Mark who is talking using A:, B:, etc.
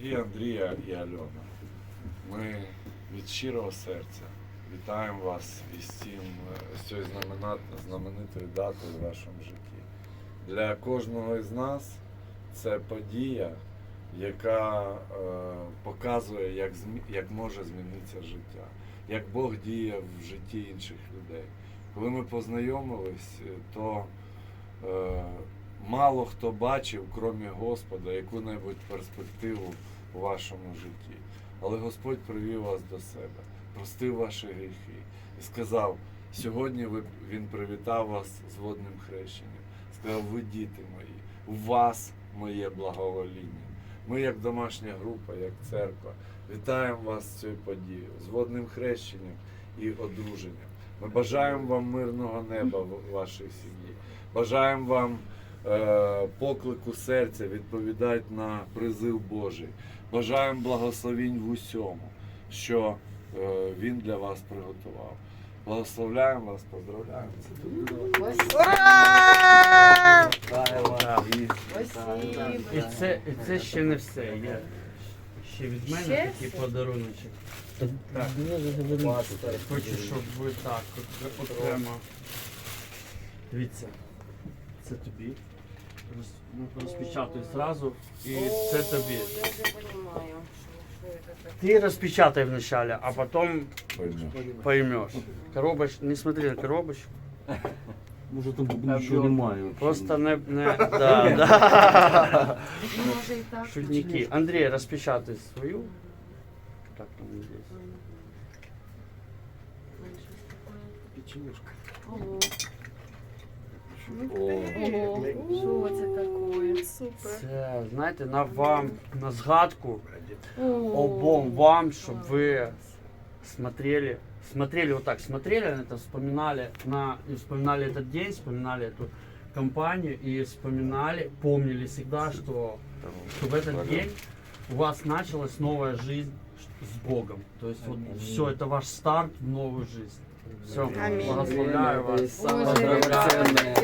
A: Дорогі Андрія і Альона, ми від щирого серця вітаємо вас із цим, з цією знаменитою датою в вашому житті. Для кожного із нас це подія, яка е, показує, як, як може змінитися життя, як Бог діє в житті інших людей. Коли ми познайомились, то е, мало хто бачив, крім Господа, яку-небудь перспективу у вашому житті. Але Господь привів вас до себе, простив ваші гріхи і сказав: сьогодні Він привітав вас з водним хрещенням. Сказав, ви діти мої, у вас моє благовоління. Ми, як домашня група, як церква, вітаємо вас з цією подією, з водним хрещенням і одруженням. Ми бажаємо вам мирного неба в вашій сім'ї. Бажаємо вам поклику серця відповідати на призив Божий. Бажаємо благословінь в усьому, що е, Він для вас приготував. Благословляємо вас, поздравляємо.
B: І це, і це ще не все. Є ще від мене
C: Ще
B: такий подаруночок. Так. Хочу, щоб ви так от окремо. Дивіться, це тобі. Роз- ну, Розпечатуй зразу. І це тобі.
C: Я вже розумію, що, що це таке.
B: Ти розпечатай вначале, а потом
A: Поймеш.
B: поймешь. Коробоч... Не смотри на коробочку.
D: Може там нічого немає.
B: Просто не... не... Да, да.
C: Ну, може і так.
B: Шутники. Андрей, распечатай свою. Так, там здесь.
C: Ого. Ого. Що це таке? Супер.
B: Це, знаєте, на вам, на згадку обом вам, щоб ви смотрели, смотрели вот так, смотрели на это, вспоминали, на, и вспоминали этот день, вспоминали эту компанию и вспоминали, помнили всегда, что, что в этот день у вас началась новая жизнь с Богом. То есть вот все, это ваш старт в новую жизнь. Все,
C: Аминь.
B: благословляю вас.
D: Поздравляю.